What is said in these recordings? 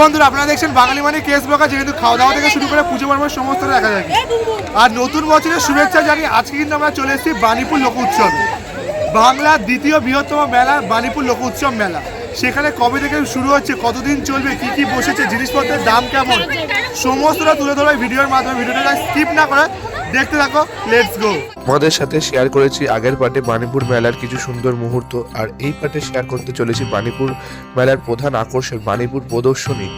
বন্ধুরা আপনারা দেখছেন বাঙালি মানে কেস ব্লগার যেহেতু খাওয়া দাওয়া থেকে শুরু করে পুজো পর্ব সমস্ত দেখা যায় আর নতুন বছরের শুভেচ্ছা জানি আজকে কিন্তু আমরা চলে এসেছি বাণীপুর লোক উৎসবে। বাংলার দ্বিতীয় বৃহত্তম মেলা বাণীপুর লোক উৎসব মেলা। সেখানে কবে থেকে শুরু হচ্ছে কতদিন চলবে কি কি বসেছে জিনিসপত্রের দাম কেমন সমস্তটা তুলে ধরো এই ভিডিওর মাধ্যমে। ভিডিওটা স্কিপ না করে দেখতে থাকো লেটস গো আমাদের সাথে শেয়ার করেছি আগের পার্টে বানিপুর মেলার কিছু সুন্দর মুহূর্ত, আর এই পার্টে শেয়ার করতে চলেছি বানিপুর মেলার প্রধান আকর্ষণ বানিপুর প্রদর্শনী,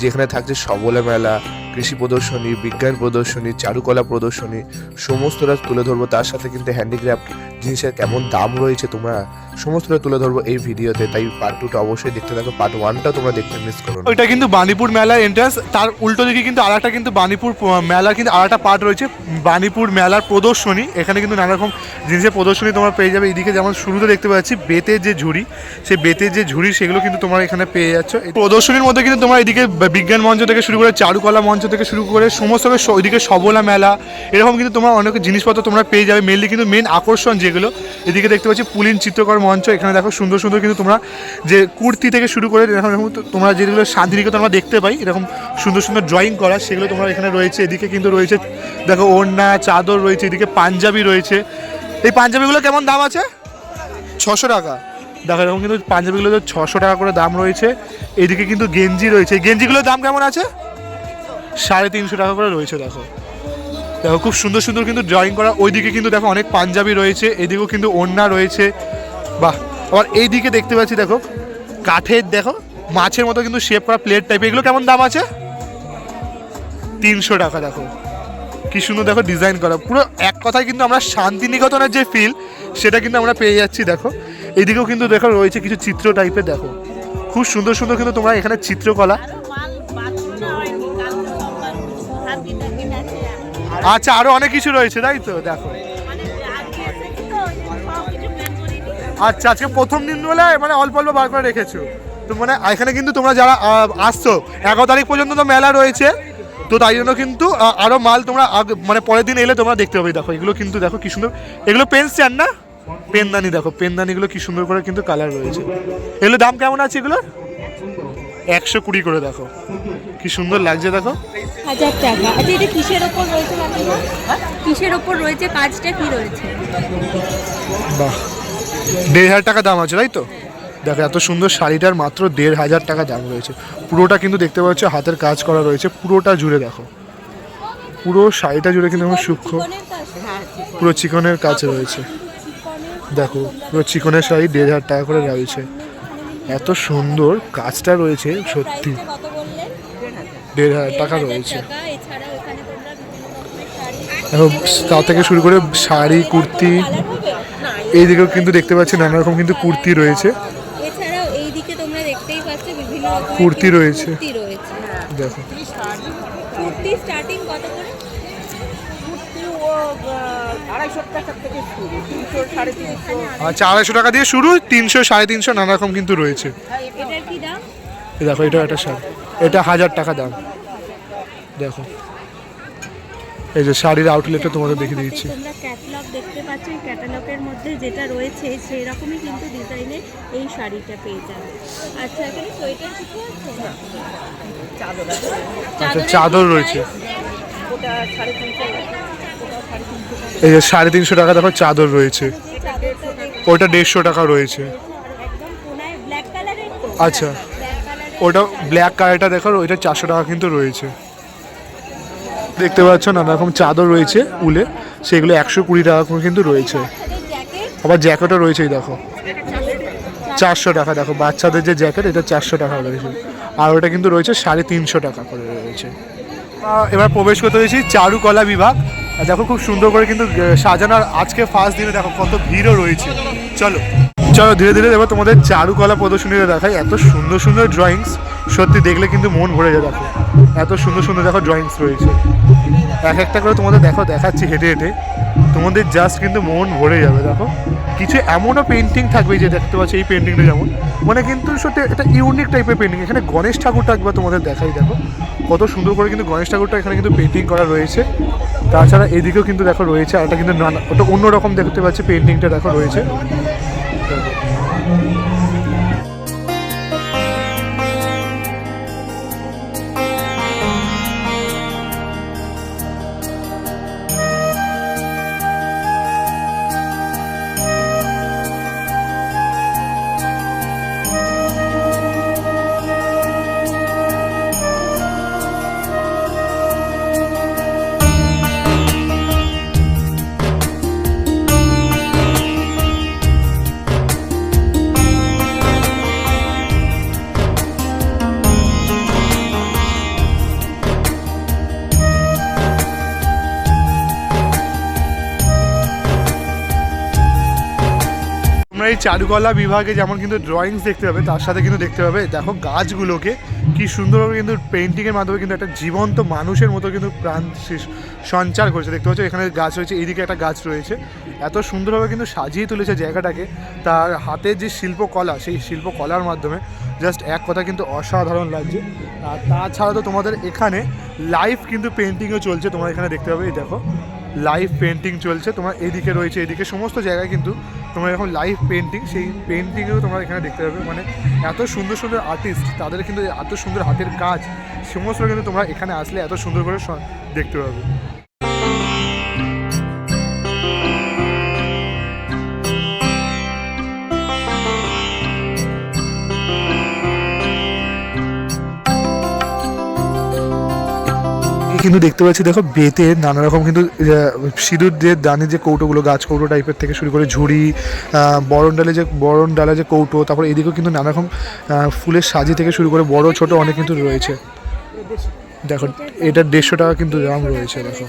যেখানে থাকছে সবলা মেলা কৃষি প্রদর্শনী, বিজ্ঞান প্রদর্শনী, চারুকলা প্রদর্শনী, সমস্তটা তুলে ধরবো। তার সাথে কিন্তু হ্যান্ডিক্রাফট জিনিসের কেমন দাম রয়েছে তোমরা সমস্তটা তুলে ধরবো এই ভিডিওতে। তাই পার্ট টুটা অবশ্যই দেখতে থাকো। পার্ট ওয়ানটা তোমরা দেখতে মিস করো। ওইটা কিন্তু বাণীপুর মেলার এন্ট্রান্স তার উল্টো দিকে কিন্তু আরেকটা কিন্তু বাণীপুর প- মেলার কিন্তু আরেকটা পার্ট রয়েছে। বাণীপুর মেলার প্রদর্শনী। এখানে কিন্তু নানা রকম জিনিসের প্রদর্শনী তোমরা পেয়ে যাবে। এইদিকে যেমন শুরুতে দেখতে পাচ্ছি, বেতের যে ঝুড়ি, সেই বেতের যে ঝুড়ি, সেগুলো কিন্তু তোমরা এখানে পেয়ে যাচ্ছ। প্রদর্শনীর মধ্যে কিন্তু তোমরা এদিকে বিজ্ঞান মঞ্চ থেকে শুরু করে চারুকলা মঞ্চ থেকে শুরু করে সমস্ত ওইদিকে সবলা মেলা এরকম কিন্তু তোমরা অনেক জিনিসপত্র তোমরা পেয়ে যাবে। মেনলি কিন্তু মেন আকর্ষণ যেগুলো এদিকে দেখতে পাচ্ছি পুলিন চিত্রকর মঞ্চ এখানে দেখো সুন্দর সুন্দর কিন্তু তোমরা যে কুর্তি থেকে শুরু করে এরকম এরকম তোমরা যেগুলো শান্তিনিকেতন আমরা দেখতে পাই এরকম সুন্দর সুন্দর ড্রয়িং করা সেগুলো তোমরা এখানে রয়েছে। এদিকে কিন্তু রয়েছে দেখো ওড়না চাদর রয়েছে এদিকে পাঞ্জাবি রয়েছে। এই পাঞ্জাবিগুলো কেমন দাম আছে? ছশো টাকা। দেখো এরকম কিন্তু পাঞ্জাবিগুলো ছশো টাকা করে দাম রয়েছে। এদিকে কিন্তু গেঞ্জি রয়েছে। গেঞ্জিগুলোর দাম কেমন আছে? সাড়ে তিনশো টাকা করে রয়েছে, দেখো। দেখো, খুব সুন্দর সুন্দর কিন্তু ড্রয়িং করা। ওইদিকে কিন্তু দেখো অনেক পাঞ্জাবি রয়েছে, এদিকেও কিন্তু ওড়না রয়েছে। বাহ, আবার এইদিকে দেখতে পাচ্ছি, দেখো, কাঠের, দেখো, মাছের মতো কিন্তু শেপ করা প্লেট টাইপ এগুলো কেমন দাম আছে? তিনশো টাকা, দেখো। কি সুন্দর, দেখো ডিজাইন করা। পুরো এক কথায় কিন্তু আমরা শান্তিনিকেতনের যে ফিল সেটা কিন্তু আমরা পেয়ে যাচ্ছি, দেখো। এদিকেও কিন্তু, দেখো, রয়েছে কিছু চিত্র টাইপের দেখো। খুব সুন্দর সুন্দর কিন্তু তোমরা এখানে চিত্রকলা আচ্ছা আরও অনেক কিছু রয়েছে তাই তো? দেখো। আচ্ছা আজকে প্রথম দিন বলে মানে অল্প অল্প বার করে রেখেছো। তো মানে এখানে কিন্তু তোমরা যারা আসছো এগারো তারিখ পর্যন্ত তো মেলা রয়েছে। তো তাই জন্য কিন্তু আহ, আরও মাল তোমরা মানে পরের দিন এলে তোমরা দেখতে পাবে। দেখো এগুলো কিন্তু দেখো কি সুন্দর। এগুলো পেন্সিয়ান না? পেনদানি দেখো পেনদানিগুলো কি সুন্দর করে কিন্তু কালার রয়েছে। এগুলো দাম কেমন আছে এগুলো একশো কুড়ি করে দেখো। কি সুন্দর লাগছে দেখো। হাজার টাকা। আচ্ছা এটা কিসের ওপর রয়েছে কিসের ওপর রয়েছে কাজটা? কি রয়েছে? বাহ। দেড় হাজার টাকা দাম আছে তাই তো? দেখো এত সুন্দর শাড়িটার মাত্র দেড় হাজার টাকা দাম রয়েছে। পুরোটা কিন্তু দেখতে পাচ্ছ হাতের কাজ করা রয়েছে পুরোটা জুড়ে দেখো। পুরো শাড়িটা জুড়ে কিন্তু আমার সূক্ষ্ম। পুরো চিকনের কাজ রয়েছে। দেখো পুরো চিকনের শাড়ি দেড় হাজার টাকা করে রয়েছে। এত সুন্দর কাজটা রয়েছে সত্যি। দেড় হাজার টাকা রয়েছে। তা থেকে শুরু করে শাড়ি কুর্তি এইদিকেও কিন্তু দেখতে পাচ্ছি নানা রকম কিন্তু কুর্তি রয়েছে। কুর্তি রয়েছে। কুর্তি রয়েছে। দেখো। কুর্তি স্টার্টিং কত করে? আচ্ছা আড়াইশো টাকা দিয়ে শুরু তিনশো সাড়ে তিনশো নানা রকম কিন্তু রয়েছে। দেখো এটা একটা শাড়ি। এটা হাজার টাকা দাম। দেখো। এই যে শাড়ির আউটলেটটা তোমাদের দেখিয়ে দিচ্ছি। তোমরা ক্যাটালগ দেখতে পাচ্ছ এই ক্যাটালগের মধ্যে যেটা রয়েছে সেই রকমই কিন্তু ডিজাইনের এই শাড়িটা পেয়ে যাবে। আচ্ছা এখানে সোয়েটার কিছু আছে? আচ্ছা চাদর রয়েছে। এই যে সাড়ে তিনশো টাকা দেখো চাদর রয়েছে। ওটা দেড়শো টাকা রয়েছে। আচ্ছা ওটা ব্ল্যাক কালারটা দেখো, ওইটা চারশো টাকা কিন্তু রয়েছে। দেখতে পাচ্ছ নানা রকম চাদর রয়েছে উলে, সেগুলো একশো কুড়ি টাকা করে কিন্তু রয়েছে। আবার জ্যাকেটও রয়েছে, এই দেখো। চারশো টাকা দেখো, বাচ্চাদের যে জ্যাকেট এটা চারশো টাকা রয়েছে। আর ওটা কিন্তু রয়েছে সাড়ে তিনশো টাকা করে রয়েছে। এবার প্রবেশ করতে দিয়েছি চারুকলা বিভাগ। দেখো খুব সুন্দর করে কিন্তু সাজানোর আজকে ফার্স্ট দিনে দেখো কত ভিড়ও রয়েছে। চলো। চলো ধীরে ধীরে এবার তোমাদের চারুকলা প্রদর্শনীতে দেখাই। এত সুন্দর সুন্দর ড্রয়িংস সত্যি দেখলে কিন্তু মন ভরে যায় দেখো। এত সুন্দর সুন্দর দেখো ড্রয়িংস রয়েছে। এক একটা করে তোমাদের দেখো, দেখাচ্ছি হেঁটে হেঁটে। তোমাদের জাস্ট কিন্তু মন ভরে যাবে, দেখো। কিছু এমনও পেন্টিং থাকবে যে দেখতে পাচ্ছ এই পেন্টিংটা যেমন। মানে কিন্তু সত্যি একটা ইউনিক টাইপের পেন্টিং এখানে গণেশ ঠাকুরটা একবার তোমাদের দেখাই, দেখো। কত সুন্দর করে কিন্তু গণেশ ঠাকুরটা এখানে কিন্তু পেন্টিং করা রয়েছে। তাছাড়া এদিকেও কিন্তু দেখো রয়েছে, আর এটা কিন্তু নানা ওটা অন্যরকম দেখতে পাচ্ছি পেন্টিংটা দেখো রয়েছে। এই চারুকলা বিভাগে যেমন কিন্তু ড্রয়িংস দেখতে পাবে, তার সাথে কিন্তু দেখতে পাবে, দেখো গাছগুলোকে কি সুন্দরভাবে কিন্তু পেন্টিংয়ের মাধ্যমে কিন্তু একটা জীবন্ত মানুষের মতো কিন্তু প্রাণ সঞ্চার করেছে। দেখতে পাচ্ছ, এখানে গাছ রয়েছে, এইদিকে একটা গাছ রয়েছে। এত সুন্দরভাবে কিন্তু সাজিয়ে তুলেছে জায়গাটাকে। তার হাতের যে শিল্পকলা, সেই শিল্পকলার মাধ্যমে জাস্ট এক কথা কিন্তু অসাধারণ লাগছে। আর তাছাড়া তো তোমাদের এখানে লাইভ কিন্তু পেন্টিংও চলছে, তোমরা এখানে দেখতে পাবে, এই দেখো। লাইভ পেন্টিং চলছে। তোমার এদিকে রয়েছে, এদিকে সমস্ত জায়গায় কিন্তু তোমার এখন লাইভ পেন্টিং সেই পেন্টিংও তোমরা এখানে দেখতে পাবে। মানে এত সুন্দর সুন্দর আর্টিস্ট তাদের কিন্তু এত সুন্দর হাতের কাজ সমস্ত কিন্তু তোমরা এখানে আসলে এত সুন্দর করে দেখতে পাবে। কিন্তু দেখতে পাচ্ছি দেখো বেতে নানা রকম কিন্তু সিঁদুর দিয়ে দানের যে কৌটোগুলো গাছ কৌটো টাইপের থেকে শুরু করে ঝুড়ি বরণ ডালে যে বরণ ডালা যে কৌটো তারপর এদিকেও কিন্তু নানা রকম ফুলের সাজি থেকে শুরু করে বড় ছোট অনেক কিন্তু রয়েছে। দেখো এটা দেড়শো টাকা কিন্তু দাম রয়েছে দেখো।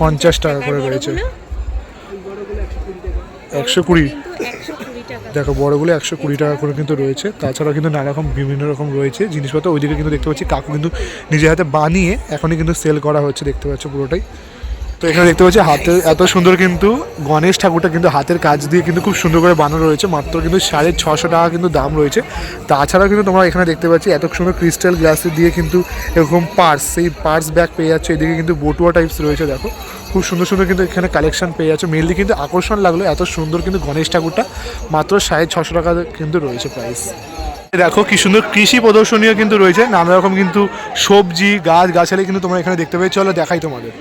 পঞ্চাশ টাকা করে রয়েছে। একশো কুড়ি কিন্তু একশো কুড়ি টাকা দেখো বড়গুলো একশো কুড়ি টাকা করে কিন্তু রয়েছে। তাছাড়াও কিন্তু নানা রকম, বিভিন্ন রকম রয়েছে। জিনিসপত্র ওইদিকে কিন্তু দেখতে পাচ্ছি। কাকু কিন্তু নিজের হাতে বানিয়ে এখনই কিন্তু সেল করা হচ্ছে, দেখতে পাচ্ছ পুরোটাই। তো এখানে দেখতে পাচ্ছি হাতে এত সুন্দর কিন্তু গণেশ ঠাকুরটা কিন্তু হাতের কাজ দিয়ে কিন্তু খুব সুন্দর করে বানানো রয়েছে। মাত্র কিন্তু সাড়ে ছশো টাকা কিন্তু দাম রয়েছে। তাছাড়াও কিন্তু তোমরা এখানে দেখতে পাচ্ছি এত সুন্দর ক্রিস্টাল গ্লাসে দিয়ে কিন্তু এরকম পার্স সেই পার্স ব্যাগ পেয়ে যাচ্ছে। এদিকে কিন্তু বটুয়া টাইপস রয়েছে দেখো। খুব সুন্দর সুন্দর কিন্তু এখানে কালেকশন পেয়ে যাচ্ছে। মেনলি কিন্তু আকর্ষণ লাগল এত সুন্দর কিন্তু গণেশ ঠাকুরটা। মাত্র সাড়ে ছশো টাকা কিন্তু রয়েছে প্রাইস দেখো কি সুন্দর কৃষি প্রদর্শনীও কিন্তু রয়েছে। নানা রকম কিন্তু সবজি গাছ গাছালি কিন্তু তোমরা এখানে দেখতে পেয়ে চলো দেখাই তোমাদের।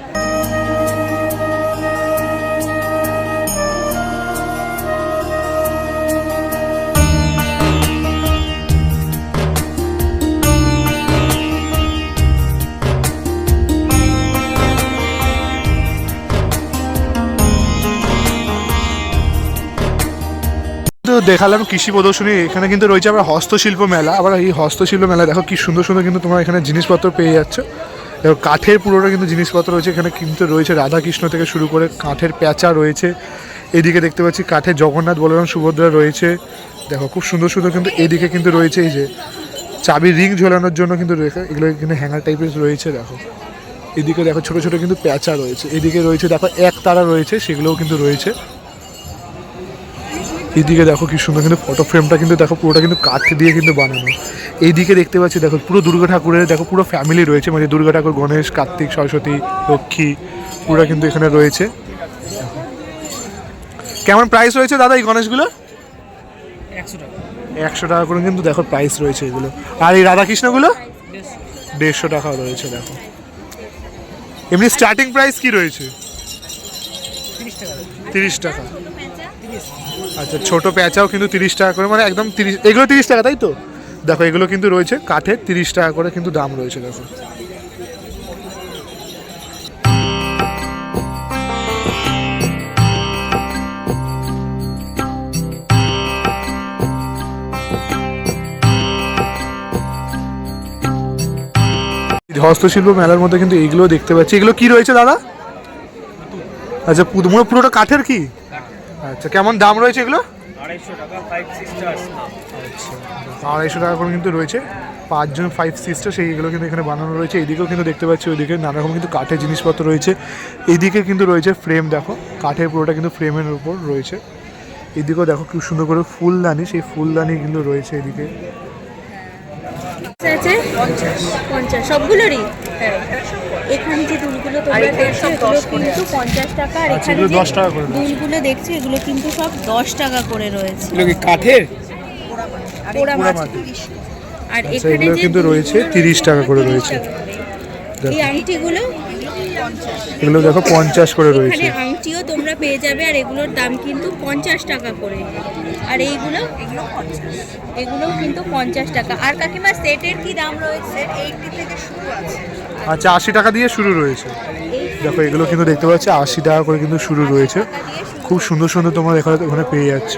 দেখালাম কৃষি প্রদর্শনী, এখানে কিন্তু রয়েছে আবার হস্তশিল্প মেলা। আবার এই হস্তশিল্প মেলা দেখো কি সুন্দর সুন্দর কিন্তু তোমরা এখানে জিনিসপত্র পেয়ে যাচ্ছ। দেখো কাঠের পুরোটা কিন্তু জিনিসপত্র রয়েছে, এখানে কিন্তু রয়েছে রাধাকৃষ্ণ থেকে শুরু করে কাঠের প্যাঁচা রয়েছে। এদিকে দেখতে পাচ্ছি কাঠের জগন্নাথ বলরাম সুভদ্রা রয়েছে। দেখো খুব সুন্দর সুন্দর কিন্তু এদিকে কিন্তু রয়েছে এই যে চাবির রিং ঝোলানোর জন্য কিন্তু এগুলো কিন্তু হ্যাঙ্গার টাইপের রয়েছে দেখো। এদিকে দেখো ছোটো ছোটো কিন্তু প্যাঁচা রয়েছে। এদিকে রয়েছে দেখো এক তারা রয়েছে, সেগুলোও কিন্তু রয়েছে। এইদিকে দেখো কি সুন্দর কিন্তু ফটো ফ্রেমটা কিন্তু দেখো পুরোটা কিন্তু কাঠ দিয়ে কিন্তু বানানো। এইদিকে দেখতে পাচ্ছি দেখো পুরো দুর্গা ঠাকুরের দেখো পুরো ফ্যামিলি রয়েছে মানে দুর্গা ঠাকুর গণেশ কার্তিক সরস্বতী লক্ষ্মী পুরো কিন্তু এখানে রয়েছে। কেমন প্রাইস রয়েছে দাদা এই গণেশগুলো একশো টাকা। করে কিন্তু দেখো প্রাইস রয়েছে এগুলো। আর এই রাধাকৃষ্ণগুলো? দেড়শো টাকা রয়েছে দেখো। এমনি স্টার্টিং প্রাইস কি রয়েছে? তিরিশ টাকা। আচ্ছা ছোট পেঁচাও কিন্তু তিরিশ টাকা করে মানে একদম তিরিশ, এগুলো তিরিশ টাকা, তাই তো? দেখো, এগুলো কিন্তু রয়েছে, কাঠের তিরিশ টাকা করে কিন্তু দাম রয়েছে, দেখো। হস্তশিল্প মেলার মধ্যে কিন্তু এইগুলো দেখতে পাচ্ছি। এগুলো কি রয়েছে, দাদা? আচ্ছা পুরো পুরোটা কাঠের কি? আচ্ছা কেমন দাম রয়েছে এগুলো? আচ্ছা আড়াইশো টাকা করে কিন্তু রয়েছে। পাঁচজন ফাইভ সিস্টার সেইগুলো কিন্তু এখানে বানানো রয়েছে। এইদিকেও কিন্তু দেখতে পাচ্ছি ওইদিকে নানা রকম কিন্তু কাঠের জিনিসপত্র রয়েছে। এইদিকে কিন্তু রয়েছে ফ্রেম দেখো। কাঠের পুরোটা কিন্তু ফ্রেমের উপর রয়েছে। এদিকেও দেখো খুব সুন্দর করে ফুলদানি সেই ফুলদানি কিন্তু রয়েছে এদিকে। সবগুলোরই? এখানে যে দুলগুলো তোমরা দেখছ এগুলো কিন্তু পঞ্চাশ টাকা আর আচ্ছা, এখানে যে 10 টাকা দুলগুলো দেখছ এগুলো কিন্তু সব দশ টাকা করে রয়েছে। কাঠের? পোড়া মাছ। আর আচ্ছা এখানে যে কিন্তু রয়েছে তিরিশ টাকা করে রয়েছে। এই আংটিগুলো এগুলো দেখো পঞ্চাশ করে রয়েছে। আংটিও তোমরা পেয়ে যাবে আর এগুলোর দাম কিন্তু পঞ্চাশ টাকা করে। আর এইগুলো? এগুলো কিন্তু পঞ্চাশ টাকা। আর কাকিমা সেটের কি দাম রয়েছে? এইটি থেকে শুরু আছে। আচ্ছা আশি টাকা দিয়ে শুরু রয়েছে। দেখো, এগুলো কিন্তু দেখতে পাচ্ছি, আশি টাকা করে কিন্তু শুরু রয়েছে। খুব সুন্দর সুন্দর তোমরা এখানে ওখানে পেয়ে যাচ্ছ।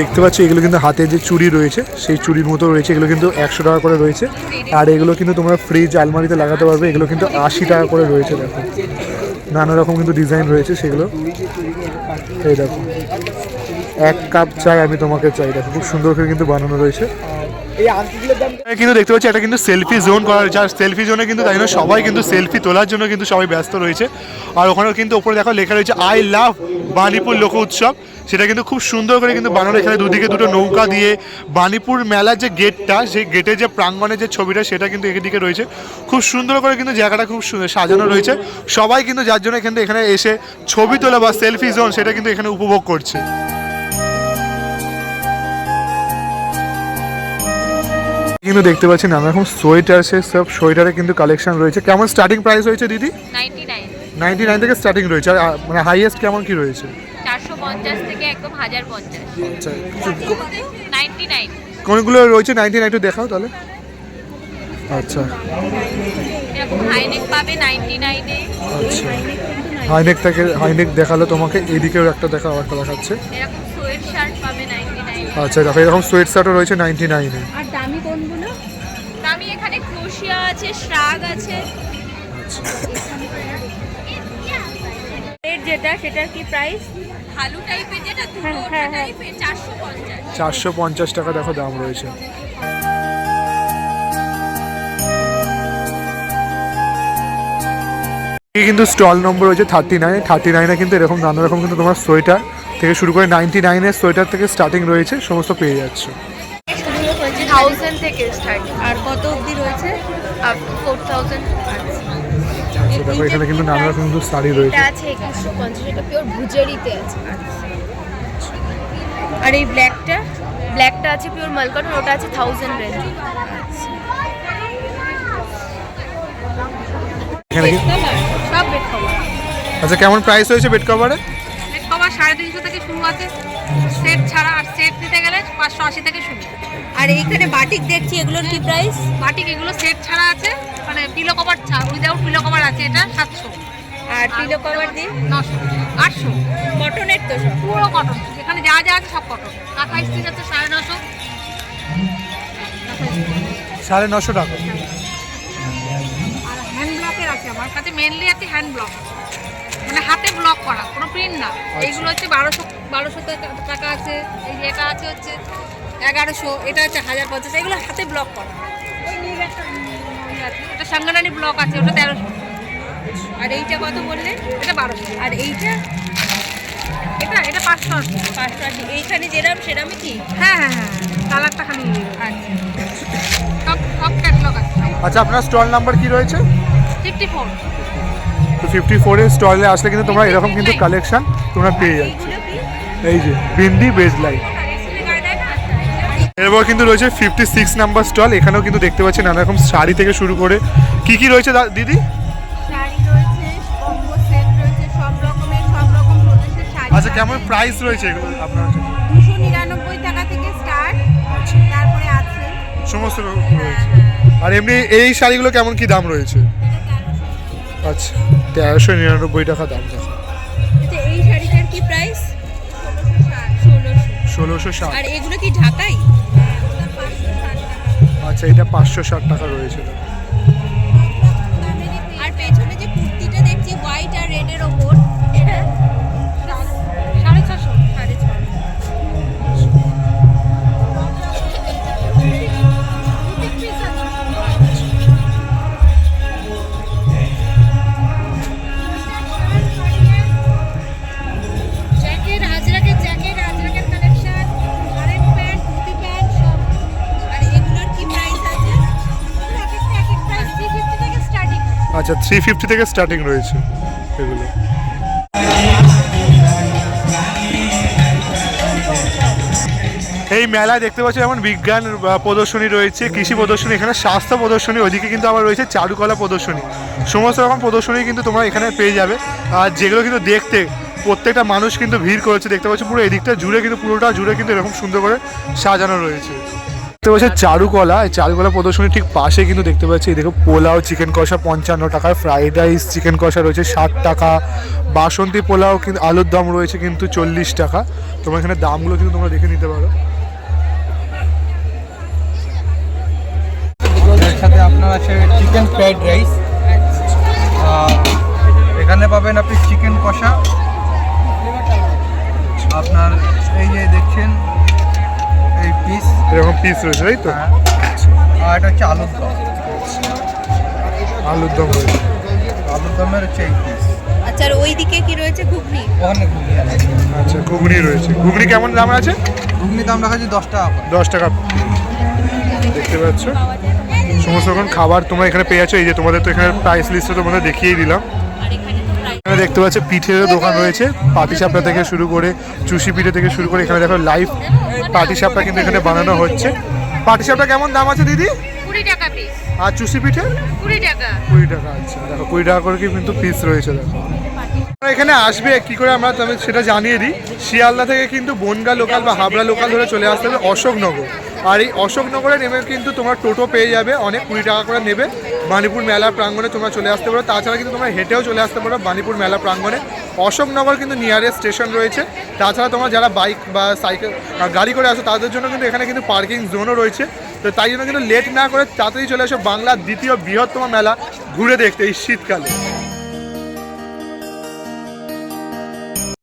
দেখতে পাচ্ছ, এগুলো কিন্তু হাতে যে চুড়ি রয়েছে, সেই চুড়ির মতো রয়েছে, এগুলো কিন্তু একশো টাকা করে রয়েছে। আর এগুলো কিন্তু তোমরা ফ্রিজ আলমারিতে লাগাতে পারবে, এগুলো কিন্তু আশি টাকা করে রয়েছে, দেখো। নানা রকম কিন্তু ডিজাইন রয়েছে সেগুলো। এই দেখো। এক কাপ চাই আমি তোমাকে চাই। দেখো খুব সুন্দর করে কিন্তু বানানো রয়েছে। কিন্তু দেখতে পাচ্ছি এটা কিন্তু সেলফি জোন করা রয়েছে আর সেলফি জোনে কিন্তু তাই জন্য সবাই কিন্তু সেলফি তোলার জন্য কিন্তু সবাই ব্যস্ত রয়েছে। আর ওখানেও কিন্তু ওপরে দেখো লেখা রয়েছে আই লাভ বাণীপুর লোক উৎসব। সেটা কিন্তু খুব সুন্দর করে কিন্তু বানানো এখানে দুদিকে দুটো নৌকা দিয়ে বাণীপুর মেলার যে গেটটা সেই গেটের যে প্রাঙ্গণের যে ছবিটা সেটা কিন্তু এদিকে রয়েছে। খুব সুন্দর করে কিন্তু জায়গাটা খুব সাজানো রয়েছে। সবাই কিন্তু যার জন্য কিন্তু এখানে এসে ছবি তোলা বা সেলফি জোন সেটা কিন্তু এখানে উপভোগ করছে। কিন্তু দেখতে পাচ্ছি নানা রকম সোয়েটার সে সব সোয়েটারে কিন্তু কালেকশন রয়েছে। কেমন স্টার্টিং প্রাইস রয়েছে দিদি? নাইনটি নাইন থেকে স্টার্টিং রয়েছে। আর মানে হাইয়েস্ট কেমন কি রয়েছে? থেকে একদম আচ্ছা কোনগুলো রয়েছে নাইনটি নাইন একটু দেখাও তাহলে। আচ্ছা। এরকম হাইনেক পাবে নাইনটি নাইনে আচ্ছা। হাইনেক থেকে হাইনেক দেখাল তোমাকে এদিকেও একটা দেখা একটা দেখাচ্ছে। এরকম সোয়েট শার্ট পাবে নাইনটি নাইনে আচ্ছা দেখো এরকম সোয়েট শার্টও রয়েছে নাইনটি নাইনে আর দামি আছে শ্রাগ আছে। যেটা সেটার কি প্রাইস আলু টাইপের যেটা হ্যাঁ, হ্যাঁ, হ্যাঁ। চারশো পঞ্চাশ। চারশো পঞ্চাশ টাকা দেখো দাম রয়েছে। কিন্তু স্টল নম্বর রয়েছে থার্টি নাইন থার্টি নাইনে কিন্তু এরকম নানা রকম কিন্তু তোমার সোয়েটার থেকে শুরু করে নাইনটি নাইনের সোয়েটার থেকে স্টার্টিং রয়েছে সমস্ত পেয়ে যাচ্ছ। থাউজেন্ড থেকে স্টার্ট আর কত অবধি রয়েছে? আপ ফোর থাউজেন্ড দেখো এখানে কিন্তু নানা রকম কিন্তু শাড়ি রয়েছে। এটা আছে একুশশো পঞ্চাশ এটা পিওর ভুজেরিতে আছে আর এই ব্ল্যাকটা ব্ল্যাকটা আছে পিওর মালকটন ওটা আছে থাউজেন্ড রেঞ্জ আচ্ছা কেমন প্রাইস হয়েছে বেড কভার সাড়ে তিনশো থেকে শুরু আছে। সেট ছাড়া আর সেট নিতে গেলে পাঁচশো আশি থেকে শুরু। আর এইখানে বাটিক দেখছি এগুলোর কি প্রাইস বাটিক এগুলো সেট ছাড়া আছে মানে পিলো কভার ছাড়া উইদাউট পিলো কভার আছে এটা সাতশো। আর পিলো কভার দিয়ে? নশো আটশো। কটনের তো সব। পুরো কটন এখানে যা যা আছে সব কটন কাঁথা স্টিচ আছে সাড়ে নশো। সাড়ে নশো টাকা। আর হ্যান্ড ব্লকের আছে আমার কাছে মেনলি আছে হ্যান্ড ব্লক মানে হাতে ব্লক করা কোনো প্রিন্ট না। এইগুলো হচ্ছে বারোশো বারোশো টাকা আছে এই যে এটা আছে হচ্ছে এগারোশো এটা হচ্ছে হাজার পঞ্চাশ এগুলো হাতে ব্লক করা। ওই নীল একটা ইয়ে সাঙ্গানানি ব্লক আছে ওটা তেরোশো। আর এইটা কত বললে? এটা বারোশো। আর এইটা? এটা এটা পাঁচশো আছে পাঁচশো আশি এইখানে যেরাম সেরামই কি? হ্যাঁ হ্যাঁ হ্যাঁ কালারটা খালি আচ্ছা। সব সব ক্যাটলগ আছে। আচ্ছা আপনার স্টল নাম্বার কি রয়েছে? Fifty four. ফিফটি ফোরের স্টলে আসলে কিন্তু তোমরা এরকম কিন্তু কালেকশন তোমরা পেয়ে যাচ্ছ। এই যে বিন্দি বেজ লাইট এরপর কিন্তু রয়েছে ফিফটি সিক্স নাম্বার স্টল এখানেও কিন্তু দেখতে পাচ্ছি নানা রকম শাড়ি থেকে শুরু করে। কি কি রয়েছে দিদি? আচ্ছা কেমন প্রাইস রয়েছে এগুলো আপনার কাছে? দুশো নিরানব্বই টাকা থেকে স্টার্ট আচ্ছা। তারপরে আছে। সমস্ত রকম রয়েছে। আর এমনি এই শাড়িগুলো কেমন কি দাম রয়েছে? আচ্ছা তেরোশো নিরানব্বই টাকা দাম দেখো। আচ্ছা এই শাড়িটার কি প্রাইস ষোলোশো ষোলোশো ষাট। আর এগুলো কি ঢাকাই? আচ্ছা এটা পাঁচশো ষাট টাকা রয়েছে। আচ্ছা থ্রি ফিফটি থেকে স্টার্টিং রয়েছে এগুলো। এই মেলায় দেখতে পাচ্ছি যেমন বিজ্ঞান প্রদর্শনী রয়েছে, কৃষি প্রদর্শনী, এখানে স্বাস্থ্য প্রদর্শনী, ওইদিকে কিন্তু আবার রয়েছে চারুকলা প্রদর্শনী। সমস্ত রকম প্রদর্শনী কিন্তু তোমরা এখানে পেয়ে যাবে। আর যেগুলো কিন্তু দেখতে প্রত্যেকটা মানুষ কিন্তু ভিড় করেছে, দেখতে পাচ্ছ পুরো এদিকটা জুড়ে কিন্তু, পুরোটা জুড়ে কিন্তু এরকম সুন্দর করে সাজানো রয়েছে। দেখতে পাচ্ছি চারুকলা চারুকলা প্রদর্শনী ঠিক পাশে কিন্তু দেখতে পাচ্ছি দেখো পোলাও চিকেন কষা, পঞ্চান্ন টাকা ফ্রাইড রাইস চিকেন কষা রয়েছে ষাট টাকা। বাসন্তী পোলাও কিন্তু, আলুর দাম রয়েছে কিন্তু চল্লিশ টাকা। তোমার এখানে দামগুলো কিন্তু তোমরা দেখে নিতে পারো। সাথে আপনার আছে চিকেন ফ্রাইড রাইস এখানে পাবেন আপনি চিকেন কষা। আপনার এই যে দেখছেন পিস এরকম পিস রয়েছে তাই তো? আর এটা হচ্ছে আলুর দম। আলুর দম রয়েছে। আলুর দমের হচ্ছে এই পিস আচ্ছা আর ওই দিকে কি রয়েছে ঘুগনি? ওখানে ঘুগনি আছে। আচ্ছা ঘুগনি রয়েছে। ঘুগনি কেমন দাম আছে? ঘুগনি দাম রাখা আছে দশ টাকা দশ টাকা। দেখতে পাচ্ছ? সমস্ত রকম খাবার তোমরা এখানে পেয়ে যাচ্ছ। এই যে তোমাদের তো এখানে প্রাইস লিস্টটা তোমাদের দেখিয়ে দিলাম। এখানে দেখতে পাচ্ছ পিঠের দোকান রয়েছে। পাটি সাপটা থেকে শুরু করে চুষি পিঠে থেকে শুরু করে এখানে দেখো লাইভ পাটি সাপটা কিন্তু এখানে বানানো হচ্ছে। পাটি সাপটা কেমন দাম আছে দিদি? কুড়ি টাকা পিস আর চুষি পিঠে? কুড়ি টাকা। কুড়ি টাকা আচ্ছা। দেখো কুড়ি টাকা করে কি কিন্তু পিস রয়েছে দেখো। এখানে আসবে কি করে আমরা তবে সেটা জানিয়ে দিই। শিয়ালদা থেকে কিন্তু বনগা লোকাল বা হাবড়া লোকাল ধরে চলে আসতে হবে অশোকনগর। আর এই অশোকনগরে নেমে কিন্তু তোমরা টোটো পেয়ে যাবে অনেক কুড়ি টাকা করে নেবে। বাণীপুর মেলা প্রাঙ্গণে তোমরা চলে আসতে পারো। তাছাড়া কিন্তু তোমরা হেঁটেও চলে আসতে পারো বাণীপুর মেলা প্রাঙ্গণে। অশোকনগর কিন্তু নিয়ারেস্ট স্টেশন রয়েছে। তাছাড়া তোমরা যারা বাইক বা সাইকেল গাড়ি করে আসো, তাদের জন্য কিন্তু এখানে কিন্তু পার্কিং জোনও রয়েছে। তো তাই জন্য কিন্তু লেট না করে তাড়াতাড়ি চলে আসো বাংলার দ্বিতীয় বৃহত্তম মেলা ঘুরে দেখতে এই শীতকালে।